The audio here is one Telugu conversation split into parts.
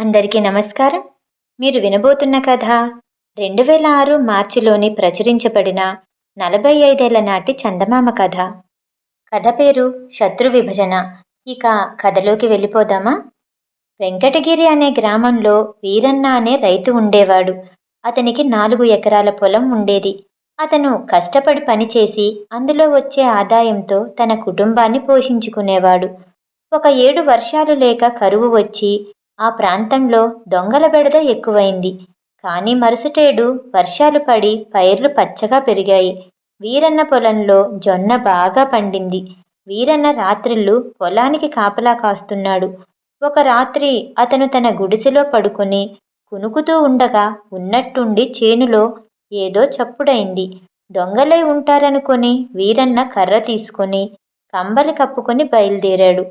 అందరికీ నమస్కారం. మీరు వినబోతున్న కథ రెండు వేల ఆరు మార్చిలోని ప్రచురించబడిన నలభై ఐదేళ్ళ నాటి చందమామ కథ. కథ పేరు శత్రు విభజన. ఇక కథలోకి వెళ్ళిపోదామా? వెంకటగిరి అనే గ్రామంలో వీరన్న అనే రైతు ఉండేవాడు. అతనికి నాలుగు ఎకరాల పొలం ఉండేది. అతను కష్టపడి పనిచేసి అందులో వచ్చే ఆదాయంతో తన కుటుంబాన్ని పోషించుకునేవాడు. ఒక ఏడు వర్షాలు లేక కరువు వచ్చి ఆ ప్రాంతంలో దొంగల బెడద ఎక్కువైంది. కానీ మరుసటేడు వర్షాలు పడి పైర్లు పచ్చగా పెరిగాయి. వీరన్న పొలంలో జొన్న బాగా పండింది. వీరన్న రాత్రిళ్ళు పొలానికి కాపలా కాస్తున్నాడు. ఒక రాత్రి అతను తన గుడిసెలో పడుకొని కునుకుతూ ఉండగా ఉన్నట్టుండి చేనులో ఏదో చప్పుడైంది. దొంగలై ఉంటారనుకొని వీరన్న కర్ర తీసుకొని కంబలి కప్పుకొని బయలుదేరాడు.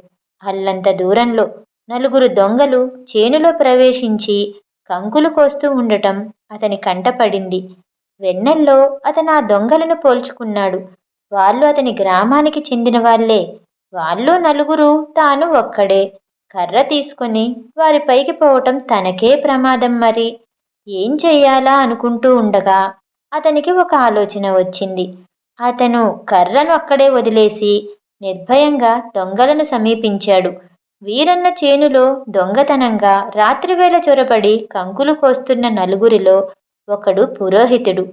అల్లంత దూరంలో నలుగురు దొంగలు చేనులో ప్రవేశించి కంకులు కోస్తూ ఉండటం అతని కంటపడింది వెన్నెల్లో అతను ఆ దొంగలను పోల్చుకున్నాడు. వాళ్ళు అతని గ్రామానికి చెందిన వాళ్ళే. వాళ్ళు నలుగురు తాను ఒక్కడే. కర్ర తీసుకుని వారి పైకి పోవటం తనకే ప్రమాదం మరి. ఏం చెయ్యాలా అనుకుంటూ ఉండగా అతనికి ఒక ఆలోచన వచ్చింది. అతను కర్రను అక్కడే వదిలేసి నిర్భయంగా దొంగలను సమీపించాడు. వీరన్న చేనులో దొంగతనంగా రాత్రివేళ చొరబడి కంకులు కోస్తున్న నలుగురిలో ఒకడు పురోహితుడు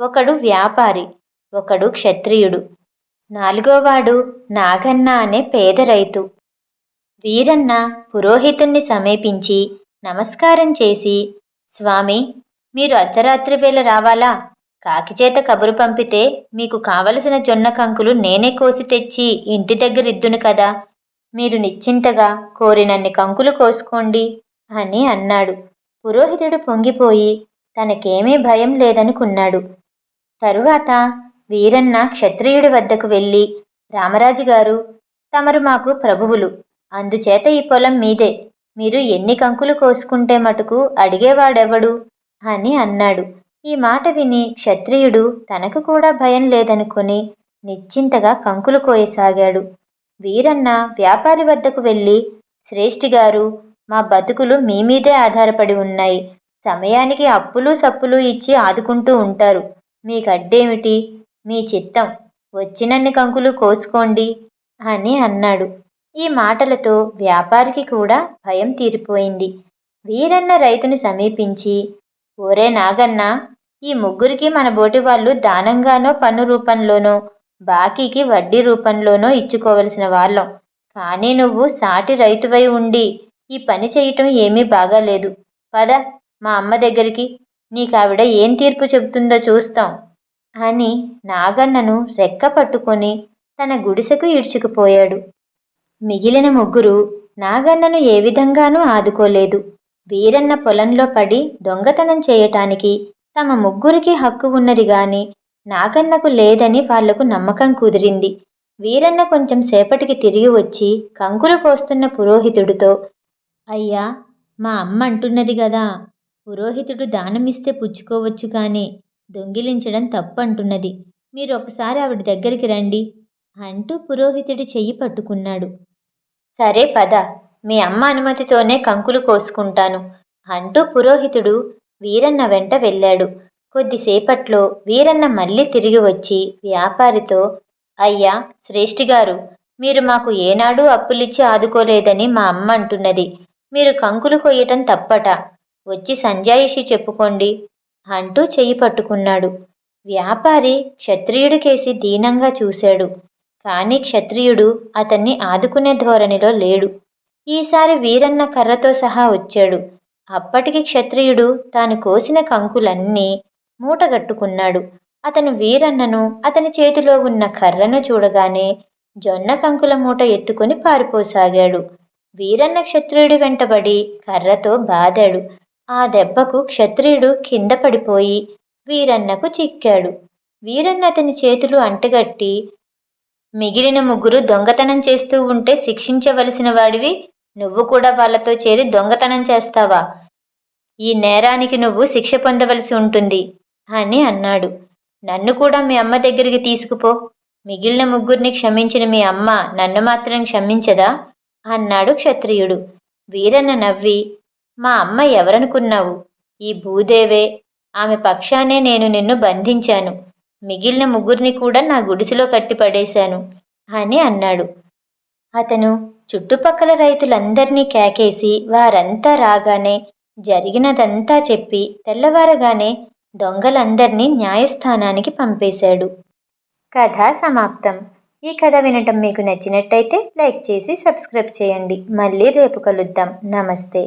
ఒకడు వ్యాపారి ఒకడు క్షత్రియుడు. నాలుగోవాడు నాగన్న అనే పేద రైతు. వీరన్న పురోహితుణ్ణి సమీపించి నమస్కారం చేసి స్వామి మీరు అర్ధరాత్రి వేళ రావాలా? కాకిచేత కబురు పంపితే మీకు కావలసిన జొన్న కంకులు నేనే కోసి తెచ్చి ఇంటి దగ్గర ఇద్దును కదా. మీరు నిశ్చింతగా కోరినన్ని కంకులు కోసుకోండి అని అన్నాడు. పురోహితుడు పొంగిపోయి తనకేమీ భయం లేదనుకున్నాడు. తరువాత వీరన్న క్షత్రియుడి వద్దకు వెళ్ళి రామరాజు గారు తమరు మాకు ప్రభువులు. అందుచేత ఈ పొలం మీదే. మీరు ఎన్ని కంకులు కోసుకుంటే మటుకు అడిగేవాడెవడు? అని అన్నాడు. ఈ మాట విని క్షత్రియుడు తనకు కూడా భయం లేదనుకొని నిశ్చింతగా కంకులు కోయసాగాడు. వీరన్న వ్యాపారి వద్దకు వెళ్ళి శ్రేష్ఠి గారు మా బతుకులు మీ మీదే ఆధారపడి ఉన్నాయి. సమయానికి అప్పులు సప్పులు ఇచ్చి ఆదుకుంటూ ఉంటారు. మీ కడ్డేమిటి మీ చిత్తం. వచ్చినన్ని కంకులు కోసుకోండి అని అన్నాడు. ఈ మాటలతో వ్యాపారికి కూడా భయం తీరిపోయింది. వీరన్న రైతుని సమీపించి ఓరే నాగన్న ఈ ముగ్గురికి మన బోటి వాళ్ళు దానంగానో పన్ను రూపంలోనో బాకీకి వడ్డీ రూపంలోనో ఇచ్చుకోవలసిన వాళ్ళం. కానీ నువ్వు సాటి రైతువై ఉండి ఈ పని చేయటం ఏమీ బాగాలేదు. పద మా అమ్మ దగ్గరికి. నీకావిడ ఏం తీర్పు చెబుతుందో చూస్తాం. అని నాగన్నను రెక్క పట్టుకొని తన గుడిసెకు ఈడ్చుకుపోయాడు. మిగిలిన ముగ్గురు నాగన్నను ఏ విధంగానూ ఆదుకోలేదు. వీరన్న పొలంలో పడి దొంగతనం చేయటానికి తమ ముగ్గురికి హక్కు ఉన్నది గాని నాగన్నకు లేదని వాళ్ళకు నమ్మకం కుదిరింది. వీరన్న కొంచెం సేపటికి తిరిగి వచ్చి కంకులు కోస్తున్న పురోహితుడితో అయ్యా మా అమ్మ అంటున్నది గదా పురోహితుడు దానమిస్తే పుచ్చుకోవచ్చు కానీ దొంగిలించడం తప్పు అంటున్నది మీరు ఒకసారి ఆవిడ దగ్గరికి రండి అంటూ పురోహితుడి చెయ్యి పట్టుకున్నాడు. సరే పద. మీ అమ్మ అనుమతితోనే కంకులు కోసుకుంటాను అంటూ పురోహితుడు వీరన్న వెంట వెళ్ళాడు. కొద్దిసేపట్లో వీరన్న మళ్ళీ తిరిగి వచ్చి వ్యాపారితో అయ్యా శ్రేష్ఠి గారు మీరు మాకు ఏనాడూ అప్పులిచ్చి ఆదుకోలేదని మా అమ్మ అంటున్నది. మీరు కంకులు కొయ్యటం తప్పట. వచ్చి సంజాయిషి చెప్పుకోండి అంటూ చెయ్యి పట్టుకున్నాడు. వ్యాపారి క్షత్రియుడు కేసి దీనంగా చూశాడు. కానీ క్షత్రియుడు అతన్ని ఆదుకునే ధోరణిలో లేడు. ఈసారి వీరన్న కర్రతో సహా వచ్చాడు. అప్పటికి క్షత్రియుడు తాను కోసిన కంకులన్నీ మూటగట్టుకున్నాడు అతను వీరన్నను అతని చేతిలో ఉన్న కర్రను చూడగానే జొన్న కంకుల మూట ఎత్తుకొని పారిపోసాగాడు. వీరన్న క్షత్రియుడి వెంటబడి కర్రతో బాదాడు. ఆ దెబ్బకు క్షత్రియుడు కింద పడిపోయి వీరన్నకు చిక్కాడు. వీరన్న అతని చేతులు అంటగట్టి మిగిలిన ముగ్గురు దొంగతనం చేస్తూ ఉంటే శిక్షించవలసిన వాడివి నువ్వు కూడా వాళ్ళతో చేరి దొంగతనం చేస్తావా? ఈ నేరానికి నువ్వు శిక్ష పొందవలసి ఉంటుంది. అని అన్నాడు. నన్ను కూడా మీ అమ్మ దగ్గరికి తీసుకుపో. మిగిలిన ముగ్గురిని క్షమించిన మీ అమ్మ నన్ను మాత్రం క్షమించదా? అన్నాడు క్షత్రియుడు. వీరన్న నవ్వి మా అమ్మ ఎవరనుకున్నావు? ఈ భూదేవే ఆమె పక్షానే నేను నిన్ను బంధించాను. మిగిలిన ముగ్గురిని కూడా నా గుడిసెలో కట్టి పడేశాను అని అన్నాడు. అతను చుట్టుపక్కల రైతులందరినీ కేకేసి వారంతా రాగానే జరిగినదంతా చెప్పి తెల్లవారగానే దొంగలందరినీ న్యాయస్థానానికి పంపేశాడు. కథ సమాప్తం. ఈ కథ వినటం మీకు నచ్చినట్టయితే లైక్ చేసి సబ్స్క్రైబ్ చేయండి. మళ్ళీ రేపు కలుద్దాం. నమస్తే.